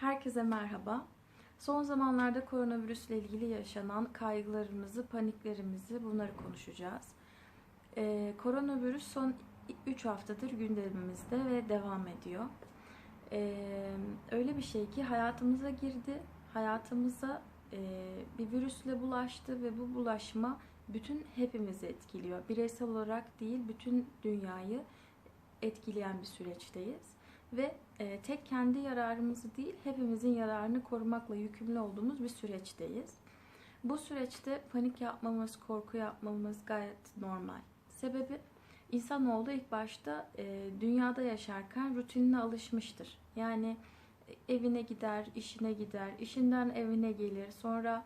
Herkese merhaba. Son zamanlarda koronavirüsle ilgili yaşanan kaygılarımızı, paniklerimizi bunları konuşacağız. Ee, koronavirüs son 3 haftadır gündemimizde ve devam ediyor. Ee, öyle bir şey ki hayatımıza girdi, hayatımıza e, bir virüsle bulaştı ve bu bulaşma bütün hepimizi etkiliyor. Bireysel olarak değil, bütün dünyayı etkileyen bir süreçteyiz ve e, tek kendi yararımızı değil hepimizin yararını korumakla yükümlü olduğumuz bir süreçteyiz. Bu süreçte panik yapmamız, korku yapmamız gayet normal. Sebebi insanoğlu ilk başta e, dünyada yaşarken rutinine alışmıştır. Yani e, evine gider, işine gider, işinden evine gelir, sonra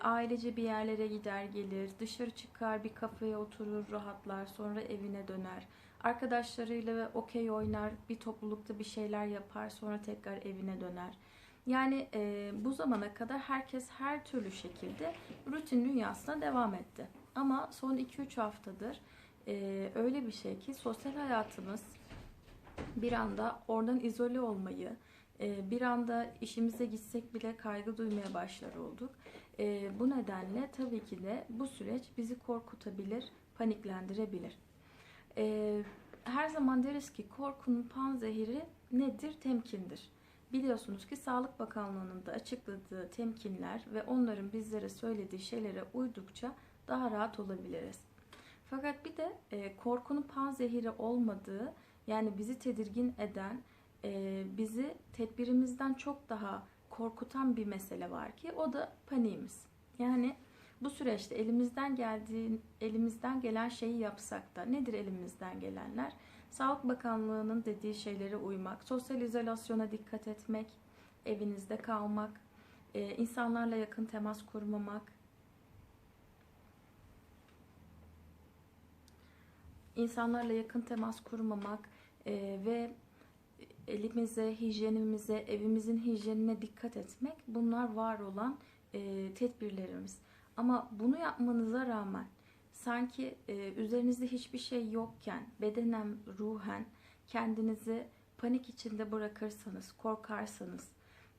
ailece bir yerlere gider gelir, dışarı çıkar bir kafeye oturur, rahatlar, sonra evine döner Arkadaşlarıyla ve okey oynar, bir toplulukta bir şeyler yapar, sonra tekrar evine döner. Yani e, bu zamana kadar herkes her türlü şekilde rutin dünyasına devam etti. Ama son 2-3 haftadır e, öyle bir şey ki sosyal hayatımız bir anda oradan izole olmayı, e, bir anda işimize gitsek bile kaygı duymaya başlar olduk. E, bu nedenle tabii ki de bu süreç bizi korkutabilir, paniklendirebilir. Ee, her zaman deriz ki korkunun panzehiri nedir? Temkindir. Biliyorsunuz ki Sağlık Bakanlığı'nın da açıkladığı temkinler ve onların bizlere söylediği şeylere uydukça daha rahat olabiliriz. Fakat bir de e, korkunun panzehiri olmadığı yani bizi tedirgin eden, e, bizi tedbirimizden çok daha korkutan bir mesele var ki o da paniğimiz. Yani bu süreçte elimizden geldiği, elimizden gelen şeyi yapsak da nedir elimizden gelenler? Sağlık Bakanlığı'nın dediği şeylere uymak, sosyal izolasyona dikkat etmek, evinizde kalmak, e, insanlarla yakın temas kurmamak, insanlarla yakın temas kurmamak e, ve elimize, hijyenimize, evimizin hijyenine dikkat etmek bunlar var olan e, tedbirlerimiz. Ama bunu yapmanıza rağmen sanki e, üzerinizde hiçbir şey yokken bedenen, ruhen kendinizi panik içinde bırakırsanız, korkarsanız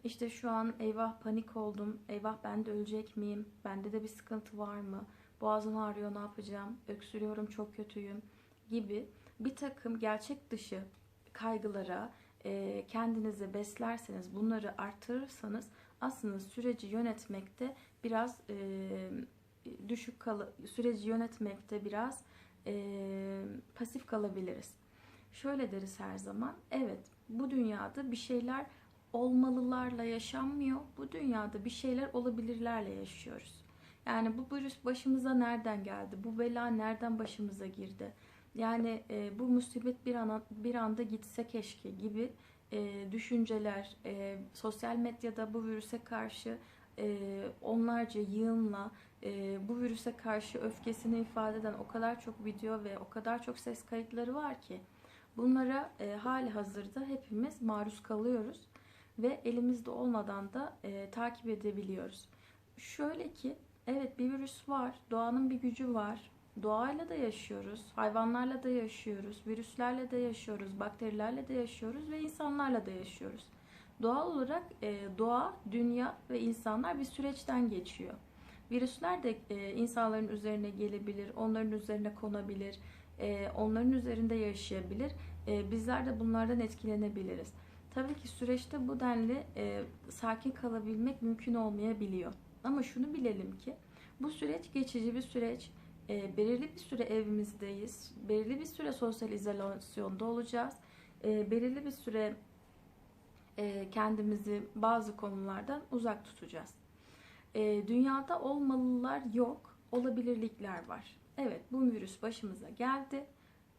işte şu an eyvah panik oldum, eyvah ben de ölecek miyim, bende de bir sıkıntı var mı, boğazım ağrıyor ne yapacağım, öksürüyorum çok kötüyüm gibi bir takım gerçek dışı kaygılara e, kendinizi beslerseniz, bunları artırırsanız aslında süreci yönetmekte biraz e, düşük kal süreci yönetmekte biraz e, pasif kalabiliriz. Şöyle deriz her zaman. Evet bu dünyada bir şeyler olmalılarla yaşanmıyor. Bu dünyada bir şeyler olabilirlerle yaşıyoruz. Yani bu virüs başımıza nereden geldi? Bu bela nereden başımıza girdi? Yani e, bu musibet bir, ana, bir anda gitse keşke gibi e, düşünceler, e, sosyal medyada bu virüse karşı e, onlarca yığınla e, bu virüse karşı öfkesini ifade eden o kadar çok video ve o kadar çok ses kayıtları var ki bunlara e, hali hazırda hepimiz maruz kalıyoruz ve elimizde olmadan da e, takip edebiliyoruz. Şöyle ki evet bir virüs var, doğanın bir gücü var, doğayla da yaşıyoruz, hayvanlarla da yaşıyoruz, virüslerle de yaşıyoruz, bakterilerle de yaşıyoruz ve insanlarla da yaşıyoruz. Doğal olarak e, doğa, dünya ve insanlar bir süreçten geçiyor. Virüsler de e, insanların üzerine gelebilir, onların üzerine konabilir, e, onların üzerinde yaşayabilir. Bizler de bunlardan etkilenebiliriz. Tabii ki süreçte bu denli sakin kalabilmek mümkün olmayabiliyor. Ama şunu bilelim ki bu süreç geçici bir süreç e, belirli bir süre evimizdeyiz. Belirli bir süre sosyal izolasyonda olacağız. E, belirli bir süre e, kendimizi bazı konulardan uzak tutacağız. E, dünyada olmalılar yok, olabilirlikler var. Evet bu virüs başımıza geldi.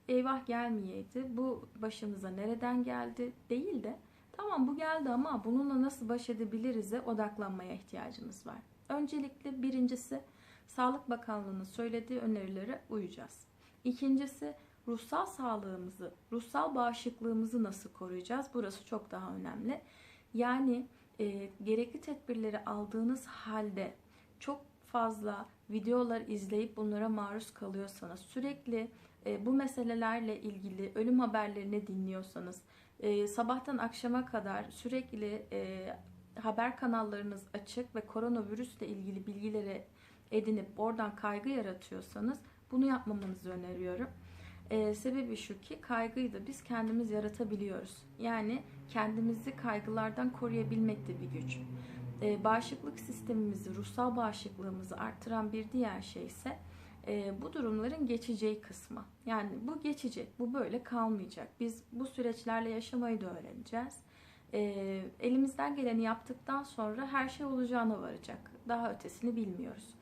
Eyvah gelmeyeydi. Bu başımıza nereden geldi değil de tamam bu geldi ama bununla nasıl baş edebiliriz'e odaklanmaya ihtiyacımız var. Öncelikle birincisi Sağlık Bakanlığı'nın söylediği önerilere uyacağız. İkincisi ruhsal sağlığımızı, ruhsal bağışıklığımızı nasıl koruyacağız? Burası çok daha önemli. Yani e, gerekli tedbirleri aldığınız halde çok fazla videolar izleyip bunlara maruz kalıyorsanız, sürekli e, bu meselelerle ilgili ölüm haberlerini dinliyorsanız, e, sabahtan akşama kadar sürekli e, haber kanallarınız açık ve koronavirüsle ilgili bilgileri edinip oradan kaygı yaratıyorsanız bunu yapmamanızı öneriyorum. E, sebebi şu ki kaygıyı da biz kendimiz yaratabiliyoruz. Yani kendimizi kaygılardan koruyabilmek de bir güç. E, bağışıklık sistemimizi, ruhsal bağışıklığımızı arttıran bir diğer şey ise e, bu durumların geçeceği kısmı. Yani bu geçecek, bu böyle kalmayacak. Biz bu süreçlerle yaşamayı da öğreneceğiz. E, elimizden geleni yaptıktan sonra her şey olacağına varacak. Daha ötesini bilmiyoruz.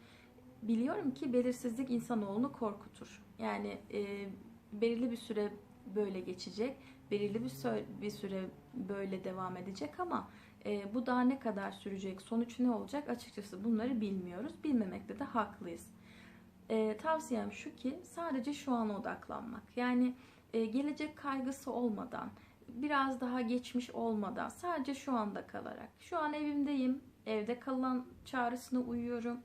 Biliyorum ki belirsizlik insanoğlunu korkutur. Yani e, belirli bir süre böyle geçecek, belirli bir, süre, bir süre böyle devam edecek ama e, bu daha ne kadar sürecek, sonuç ne olacak açıkçası bunları bilmiyoruz. Bilmemekte de haklıyız. E, tavsiyem şu ki sadece şu an odaklanmak. Yani e, gelecek kaygısı olmadan, biraz daha geçmiş olmadan sadece şu anda kalarak. Şu an evimdeyim, evde kalan çağrısına uyuyorum.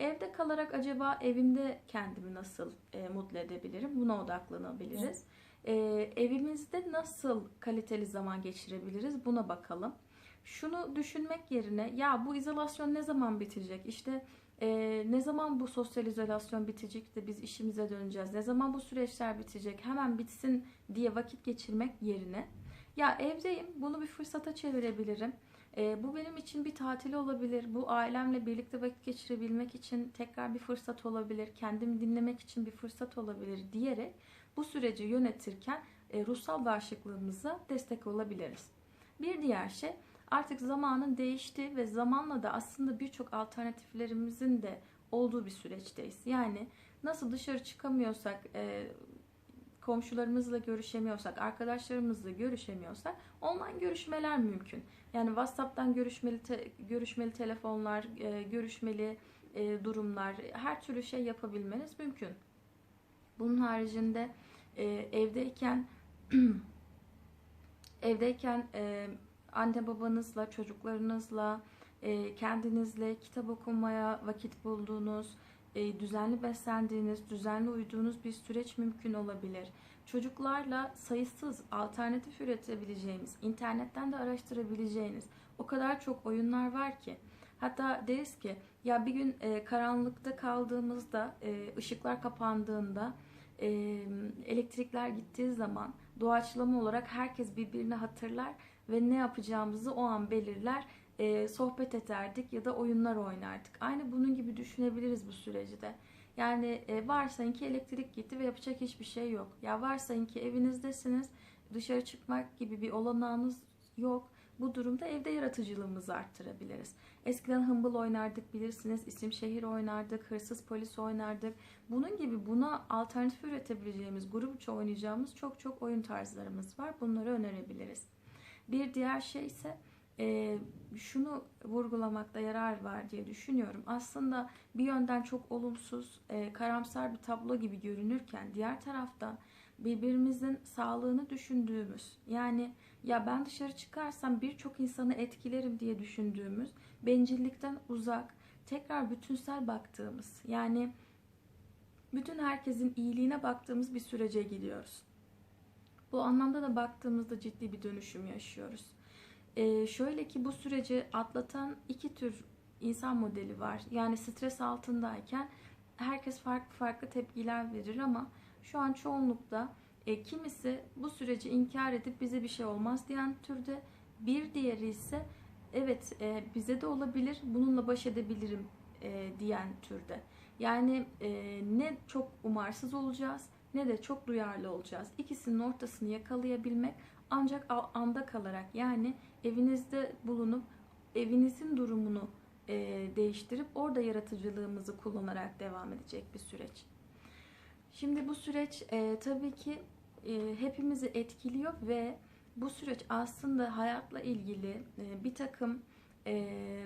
Evde kalarak acaba evimde kendimi nasıl e, mutlu edebilirim? Buna odaklanabiliriz. E, evimizde nasıl kaliteli zaman geçirebiliriz? Buna bakalım. Şunu düşünmek yerine ya bu izolasyon ne zaman bitecek? İşte e, ne zaman bu sosyal izolasyon bitecek de biz işimize döneceğiz? Ne zaman bu süreçler bitecek? Hemen bitsin diye vakit geçirmek yerine ya evdeyim bunu bir fırsata çevirebilirim. E, bu benim için bir tatil olabilir. Bu ailemle birlikte vakit geçirebilmek için tekrar bir fırsat olabilir. Kendimi dinlemek için bir fırsat olabilir diyerek bu süreci yönetirken e, ruhsal bağışıklığımıza destek olabiliriz. Bir diğer şey artık zamanın değişti ve zamanla da aslında birçok alternatiflerimizin de olduğu bir süreçteyiz. Yani nasıl dışarı çıkamıyorsak, e, komşularımızla görüşemiyorsak, arkadaşlarımızla görüşemiyorsak online görüşmeler mümkün. Yani WhatsApp'tan görüşmeli te, görüşmeli telefonlar, e, görüşmeli e, durumlar, her türlü şey yapabilmeniz mümkün. Bunun haricinde e, evdeyken evdeyken e, anne babanızla, çocuklarınızla, e, kendinizle kitap okumaya vakit bulduğunuz, e, düzenli beslendiğiniz, düzenli uyuduğunuz bir süreç mümkün olabilir. Çocuklarla sayısız alternatif üretebileceğiniz, internetten de araştırabileceğiniz o kadar çok oyunlar var ki. Hatta deriz ki ya bir gün e, karanlıkta kaldığımızda, e, ışıklar kapandığında, e, elektrikler gittiği zaman doğaçlama olarak herkes birbirini hatırlar ve ne yapacağımızı o an belirler e, sohbet ederdik ya da oyunlar oynardık. Aynı bunun gibi düşünebiliriz bu süreci de. Yani e, varsayın ki elektrik gitti ve yapacak hiçbir şey yok. Ya varsayın ki evinizdesiniz, dışarı çıkmak gibi bir olanağınız yok. Bu durumda evde yaratıcılığımızı arttırabiliriz. Eskiden hımbıl oynardık bilirsiniz, isim şehir oynardık, hırsız polis oynardık. Bunun gibi buna alternatif üretebileceğimiz, grupça oynayacağımız çok çok oyun tarzlarımız var. Bunları önerebiliriz. Bir diğer şey ise e, şunu vurgulamakta yarar var diye düşünüyorum. Aslında bir yönden çok olumsuz, e, karamsar bir tablo gibi görünürken diğer taraftan birbirimizin sağlığını düşündüğümüz yani ya ben dışarı çıkarsam birçok insanı etkilerim diye düşündüğümüz bencillikten uzak tekrar bütünsel baktığımız yani bütün herkesin iyiliğine baktığımız bir sürece gidiyoruz. Bu anlamda da baktığımızda ciddi bir dönüşüm yaşıyoruz. Ee, şöyle ki bu süreci atlatan iki tür insan modeli var. Yani stres altındayken herkes farklı farklı tepkiler verir ama şu an çoğunlukla e, kimisi bu süreci inkar edip bize bir şey olmaz diyen türde bir diğeri ise evet e, bize de olabilir bununla baş edebilirim e, diyen türde. Yani e, ne çok umarsız olacağız ne de çok duyarlı olacağız. İkisinin ortasını yakalayabilmek ancak anda kalarak yani evinizde bulunup evinizin durumunu e, değiştirip orada yaratıcılığımızı kullanarak devam edecek bir süreç. Şimdi bu süreç e, tabii ki e, hepimizi etkiliyor ve bu süreç aslında hayatla ilgili e, bir takım e,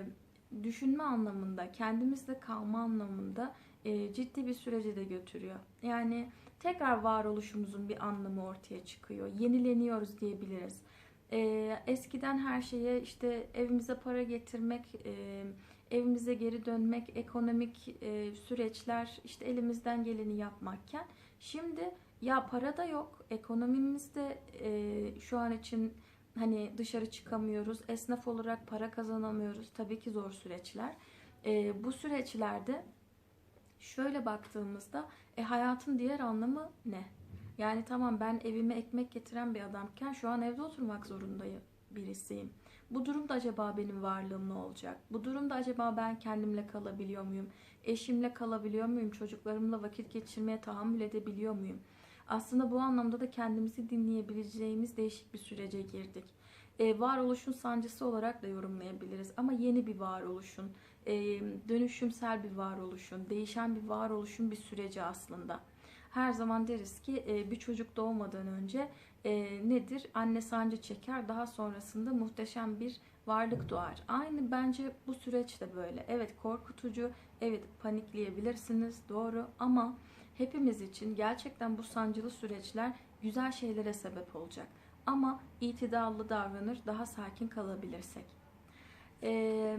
düşünme anlamında, kendimizde kalma anlamında e, ciddi bir sürece de götürüyor. Yani tekrar varoluşumuzun bir anlamı ortaya çıkıyor. Yenileniyoruz diyebiliriz. E, eskiden her şeye işte evimize para getirmek, e, evimize geri dönmek, ekonomik süreçler işte elimizden geleni yapmakken şimdi ya para da yok, ekonomimiz de e, şu an için hani dışarı çıkamıyoruz, esnaf olarak para kazanamıyoruz. Tabii ki zor süreçler. Bu süreçlerde şöyle baktığımızda e, hayatın diğer anlamı ne? Yani tamam ben evime ekmek getiren bir adamken şu an evde oturmak zorundayım birisiyim. Bu durumda acaba benim varlığım ne olacak? Bu durumda acaba ben kendimle kalabiliyor muyum? Eşimle kalabiliyor muyum? Çocuklarımla vakit geçirmeye tahammül edebiliyor muyum? Aslında bu anlamda da kendimizi dinleyebileceğimiz değişik bir sürece girdik. Ee, varoluşun sancısı olarak da yorumlayabiliriz ama yeni bir varoluşun, dönüşümsel bir varoluşun, değişen bir varoluşun bir süreci aslında. Her zaman deriz ki bir çocuk doğmadan önce nedir? Anne sancı çeker, daha sonrasında muhteşem bir varlık doğar. Aynı bence bu süreç de böyle. Evet korkutucu, evet panikleyebilirsiniz, doğru ama hepimiz için gerçekten bu sancılı süreçler güzel şeylere sebep olacak. Ama itidallı davranır, daha sakin kalabilirsek. Ee,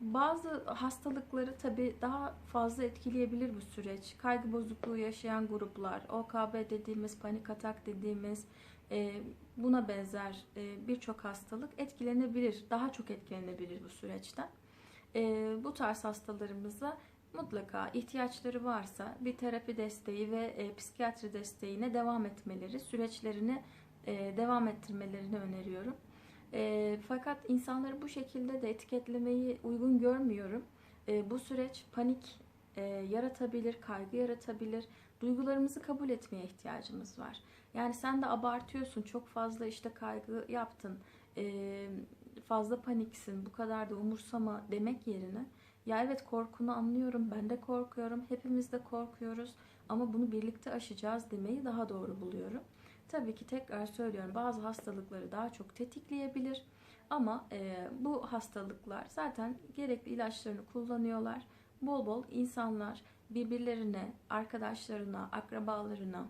bazı hastalıkları tabii daha fazla etkileyebilir bu süreç. Kaygı bozukluğu yaşayan gruplar, OKB dediğimiz, panik atak dediğimiz e, buna benzer e, birçok hastalık etkilenebilir, daha çok etkilenebilir bu süreçten. E, bu tarz hastalarımıza mutlaka ihtiyaçları varsa bir terapi desteği ve psikiyatri desteğine devam etmeleri, süreçlerini devam ettirmelerini öneriyorum. E, fakat insanları bu şekilde de etiketlemeyi uygun görmüyorum. E, bu süreç panik e, yaratabilir, kaygı yaratabilir. Duygularımızı kabul etmeye ihtiyacımız var. Yani sen de abartıyorsun, çok fazla işte kaygı yaptın, e, fazla paniksin, bu kadar da umursama demek yerine ya evet korkunu anlıyorum, ben de korkuyorum, hepimiz de korkuyoruz ama bunu birlikte aşacağız demeyi daha doğru buluyorum. Tabii ki tekrar söylüyorum bazı hastalıkları daha çok tetikleyebilir ama e, bu hastalıklar zaten gerekli ilaçlarını kullanıyorlar. Bol bol insanlar birbirlerine, arkadaşlarına, akrabalarına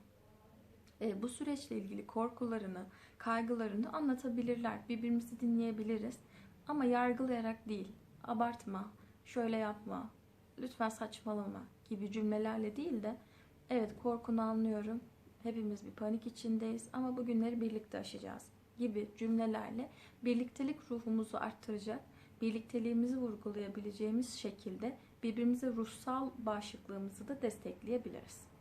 e, bu süreçle ilgili korkularını, kaygılarını anlatabilirler. Birbirimizi dinleyebiliriz ama yargılayarak değil, abartma, şöyle yapma, lütfen saçmalama gibi cümlelerle değil de evet korkunu anlıyorum, hepimiz bir panik içindeyiz ama bu günleri birlikte aşacağız gibi cümlelerle birliktelik ruhumuzu arttıracak, birlikteliğimizi vurgulayabileceğimiz şekilde birbirimize ruhsal bağışıklığımızı da destekleyebiliriz.